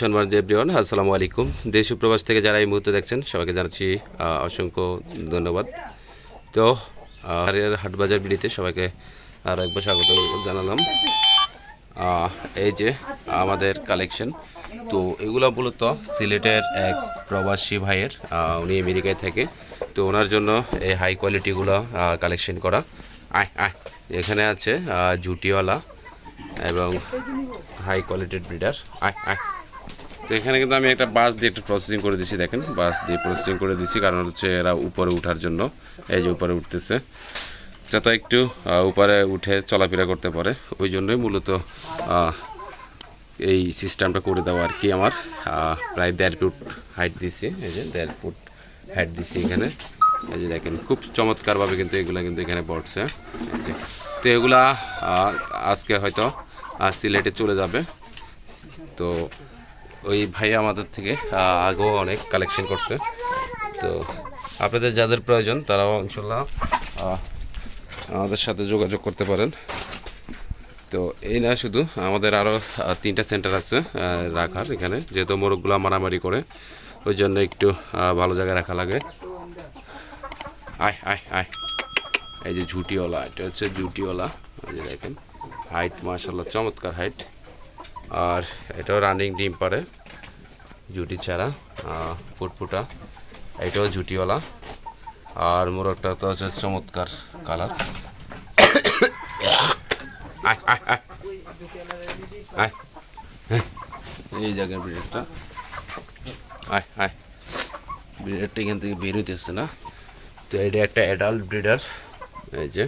সম্মানিত এভরিওয়ান আসসালামু আলাইকুম। দেশ প্রবাস থেকে যারা এই মুহূর্তে দেখছেন, সবাইকে জানাচ্ছি অসংখ্য ধন্যবাদ। তো হারিয়ার হাটবাজার বিড়িতে সবাইকে আর একবার স্বাগত জানালাম। এই যে আমাদের কালেকশন, তো এগুলো মূলত সিলেটের এক প্রবাসী ভাইয়ের উনি আমেরিকায় থাকে। তো ওনার জন্য এই হাই কোয়ালিটিগুলো কালেকশন করা। আয় আয়, এখানে আছে জুটিওয়ালা এবং হাই কোয়ালিটির ব্রিডার আয় আয়। তো এখানে কিন্তু আমি একটা বাস দিয়ে একটু প্রসেসিং করে দিছি, দেখেন। বাস দিয়ে প্রসেসিং করে দিছি, কারণ হচ্ছে এরা উপরে উঠার জন্য। এই যে উপরে উঠতেছে। যাতে একটু উপরে উঠে চলাফেরা করতে পারে, ওই জন্যই মূলত এই সিস্টেমটা করে দেওয়া আর কি আমার। প্রায় দেড় ফুট হাইট দিছি, এই যে দেড় ফুট হাইট দিছি এখানে। এই যে দেখেন, খুব চমৎকারভাবে কিন্তু এগুলা কিন্তু এখানে পড়ছে। যে, তো এগুলা আজকে হয়তো সিলেটে চলে যাবে। তো ওই ভাই আমাদের থেকে আগেও অনেক কালেকশন করছে। তো আপনাদের যাদের প্রয়োজন, তারাও ইনশাল্লাহ আমাদের সাথে যোগাযোগ করতে পারেন। তো এই না শুধু, আমাদের আরও তিনটা সেন্টার আছে রাখার এখানে, যেহেতু মোরগগুলো মারামারি করে, ওই জন্য একটু ভালো জায়গায় রাখা লাগে। আয় আয় আয়। এই যে ঝুটিওয়ালা, এটা হচ্ছে ঝুটিওয়ালা, এই যে দেখেন। হাইট মার্শাল্লাহ চমৎকার হাইট আর এটাও রানিং ডিম পারে জুটি ছাড়া ফুটফুটা, এটাও জুটিওয়ালা। আর মোরগটা তো হচ্ছে চমৎকার কালার। এই জায়গার ব্রিডারটা। আয় আয়। ব্রিডারটা এখান থেকে বের হইতেছে না। তো এটা একটা অ্যাডাল্ট ব্রিডার এই যে,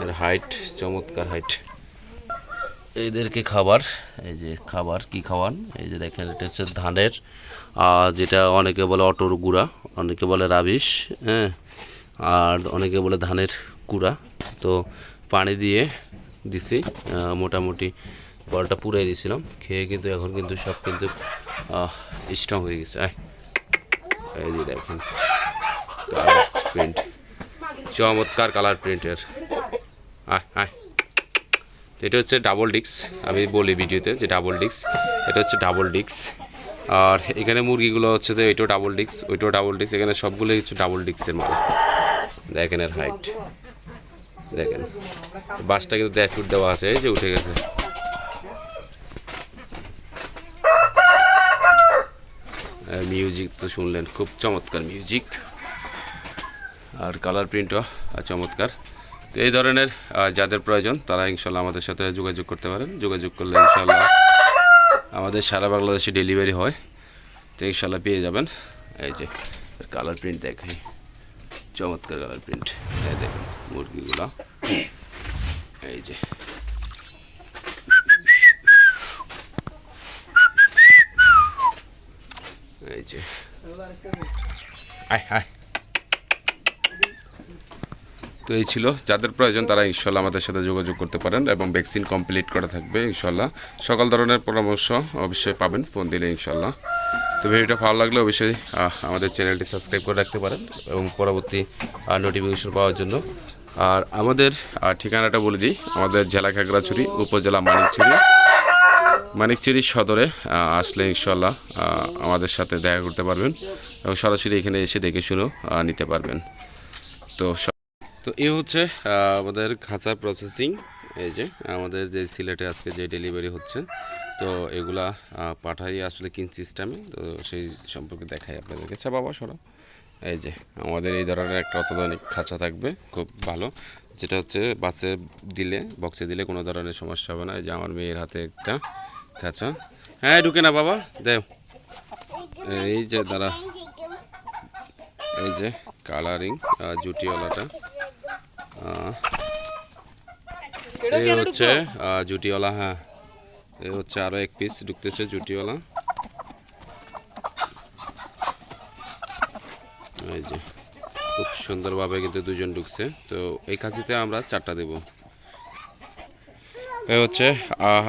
এর হাইট চমৎকার হাইট এদেরকে খাবার, এই যে খাবার, কি খাওয়ান? এই যে দেখেন, এটা হচ্ছে ধানের, আর যেটা অনেকে বলে অটোর গুঁড়া, অনেকে বলে রাবিশ হ্যাঁ আর অনেকে বলে ধানের কুড়া তো পানি দিয়ে দিছি মোটামুটি বলটা পুরাই দিয়েছিলাম খেয়ে কিন্তু এখন কিন্তু সব কিন্তু স্ট্রং হয়ে গেছে। এই যে দেখেন প্রিন্ট, চমৎকার কালার প্রিন্টের। আয় আয় এটা হচ্ছে ডাবল ডিক্স আমি বলি ভিডিওতে যে ডাবল ডিক্স এটা হচ্ছে ডাবল ডিক্স আর এখানে মুরগিগুলো হচ্ছে যে এটাও ডাবল ডিক্স ওইটাও ডাবল ডিক্স এখানে সবগুলোই হচ্ছে ডাবল ডিক্সের মাল। দেখেন এর হাইট দেখেন। বাসটা কিন্তু দেড় ফুট দেওয়া আছে যে উঠে গেছে। মিউজিক তো শুনলেন, খুব চমৎকার মিউজিক আর কালার প্রিন্টও চমৎকার। তো এই ধরনের যাদের প্রয়োজন, তারা ইনশাল্লাহ আমাদের সাথে যোগাযোগ করতে পারেন। যোগাযোগ করলে ইনশাল্লাহ আমাদের সারা বাংলাদেশে ডেলিভারি হয়। তো ইনশাল্লাহ পেয়ে যাবেন। এই যে, কালার প্রিন্ট দেখাই। চমৎকার কালার প্রিন্ট। এই দেখুন, মুরগিগুলো। এই যে। এই যে। আয় আয়। তো এই ছিল। যাদের প্রয়োজন তারা ইনশাল্লাহ আমাদের সাথে যোগাযোগ করতে পারেন এবং ভ্যাকসিন কমপ্লিট করা থাকবে ইনশাল্লাহ। সকল ধরনের পরামর্শ অবশ্যই পাবেন, ফোন দিলে ইনশাল্লাহ। তো ভিডিওটা ভালো লাগলে অবশ্যই আমাদের চ্যানেলটি সাবস্ক্রাইব করে রাখতে পারেন এবং পরবর্তী নোটিফিকেশন পাওয়ার জন্য। আর আমাদের ঠিকানাটা বলে দিই, আমাদের জেলা খাগড়াছড়ি, উপজেলা মানিকছড়ি মানিকচুরি সদরে আসলে ইনশাল্লাহ আমাদের সাথে দেখা করতে পারবেন এবং সরাসরি এখানে এসে দেখে শুনেও নিতে পারবেন। তো তো এ হচ্ছে আমাদের খাঁচার প্রসেসিং এই যে আমাদের যে সিলেটে আজকে যে ডেলিভারি হচ্ছে, তো এগুলা পাঠাই আসলে কিন সিস্টেমে তো সেই সম্পর্কে দেখাই আপনাদেরকে। আচ্ছা বাবা, সরো। এই যে আমাদের এই ধরনের একটা অত্যাধুনিক খাঁচা থাকবে, খুব ভালো। যেটা হচ্ছে বাসে দিলে বক্সে দিলে কোনো ধরনের সমস্যা হবে না। এই যে আমার মেয়ের হাতে একটা খাঁচা। হ্যাঁ ঢুকে না, বাবা, দেও। এই যে, দাঁড়া। এই যে কালারিং জুটিওয়ালাটা। এই হচ্ছে জুটিওয়ালা হ্যাঁ। এই হচ্ছে আরও এক পিস ঢুকতেছে জুটিওয়ালা। এই যে খুব সুন্দরভাবে কিন্তু দুজন ঢুকছে। তো এই কাছিতে আমরা চারটা দেব। এই হচ্ছে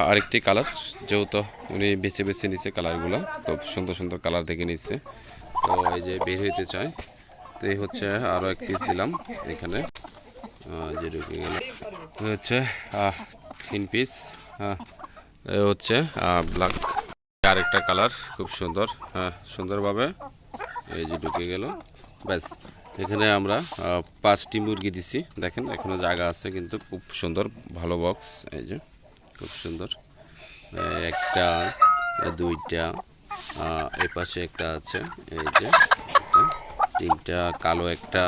আরেকটি কালার যেহেতু উনি বেছে বেছে নিছে কালারগুলো খুব সুন্দর সুন্দর কালার দেখে নিচ্ছে তো এই যে বের হইতে চায় তো এই হচ্ছে আরও এক পিস দিলাম এখানে। যে ঢুকে গেল। হচ্ছে তিন পিস হচ্ছে ব্ল্যাক আরেকটা কালার খুব সুন্দর সুন্দরভাবে এই যে ঢুকে গেল। ব্যাস, এখানে আমরা পাঁচটি মুরগি দিছি। দেখেন, এখনও জায়গা আছে, কিন্তু খুব সুন্দর, ভালো বক্স এই যে, খুব সুন্দর। একটা, দুইটা এই পাশে একটা আছে, এই যে। তিনটা, কালো একটা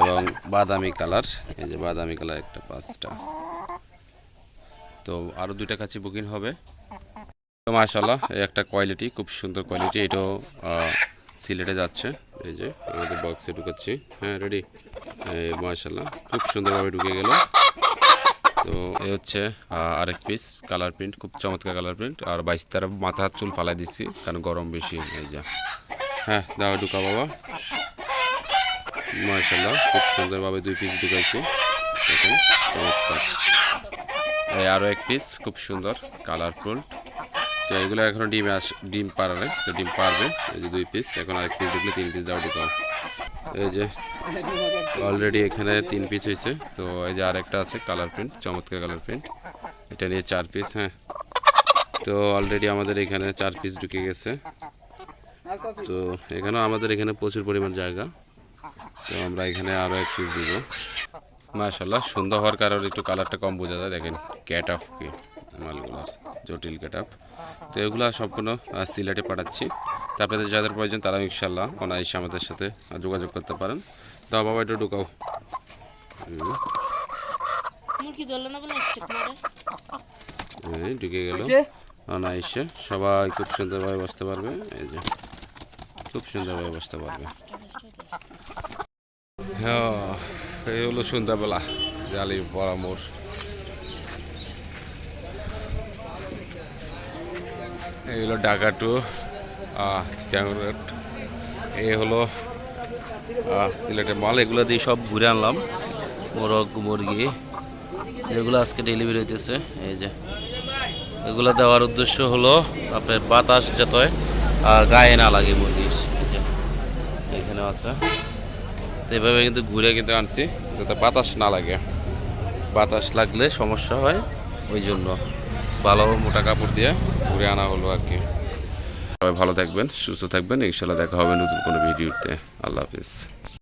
এবং বাদামি কালার। এই যে বাদামি কালার একটা পাঁচটা। তো আরও দুইটা কাছে বুকিং হবে। তো মাশাল্লাহ একটা কোয়ালিটি খুব সুন্দর কোয়ালিটি এটাও সিলেটে যাচ্ছে। এই যে আমাদের বক্সে ঢুকাচ্ছি। হ্যাঁ রেডি মাশাল্লাহ খুব সুন্দরভাবে ঢুকে গেল। তো এই হচ্ছে আরেক পিস কালার প্রিন্ট খুব চমৎকার কালার প্রিন্ট আর বাইশ তারা মাথা চুল ফালাই দিচ্ছি, কারণ গরম বেশি। এই যে। হ্যাঁ দাও ঢুকা বাবা। মাশাল্লাহ খুব সুন্দরভাবে দুই পিস ঢুকাইছি। দেখুন, চমৎকার। এই আরও এক পিস খুব সুন্দর কালারফুল তো এগুলো এখনও ডিম আস, ডিম পারবে তো ডিম পারবে এই যে দুই পিস এখন আরেক পিস ঢুকলে তিন পিস দাও ঢুকাও। এই যে অলরেডি এখানে তিন পিস হয়েছে, তো এই যে আরেকটা আছে কালার প্রিন্ট চমৎকার কালার প্রিন্ট এটা নিয়ে চার পিস হ্যাঁ। তো অলরেডি আমাদের এখানে চার পিস ঢুকে গেছে। তো এখানেও আমাদের এখানে প্রচুর পরিমাণ জায়গা। তো আমরা এখানে আরও এক পিস দিব। মাশাল্লাহ সুন্দর হওয়ার কারণে একটু কালারটা কম বোঝা যায়। দেখেন ক্যাট অফ কি মালগুলার জটিল ক্যাট অফ তো এগুলো সম্পূর্ণ সিলেটে পাঠাচ্ছি। তো আপনাদের যাদের প্রয়োজন তারা ইনশাল্লাহ অনায়াসে আমাদের সাথে যোগাযোগ করতে পারেন। তো বাবা একটু ঢুকাও। স্টেপ ঢুকে গেল। অনায়াসে। সবাই খুব সুন্দরভাবে বসতে পারবে। এই যে খুব সুন্দরভাবে বসতে পারবে। হ্যাঁ এই হলো সন্ধ্যাবেলা, জালি, বড় মোড় এই হলো এই হলো সিলেটের মাল, এগুলো দিয়ে সব ঘুরে আনলাম, মোরগ, মুরগি। যেগুলো আজকে ডেলিভারি হইতেছে, এই যে। এগুলো দেওয়ার উদ্দেশ্য হলো আপনার বাতাস যাতে গায়ে না লাগে যে। এখানে আছে। তো এভাবে কিন্তু ঘুরে কিন্তু আনছি, যাতে বাতাস না লাগে। বাতাস লাগলে সমস্যা হয়, ওই জন্য ভালো মোটা কাপড় দিয়ে ঘুরে আনা হলো আর কি। সবাই ভালো থাকবেন, সুস্থ থাকবেন, ইনশাল্লাহ দেখা হবে নতুন কোনো ভিডিওতে। আল্লাহ হাফিজ।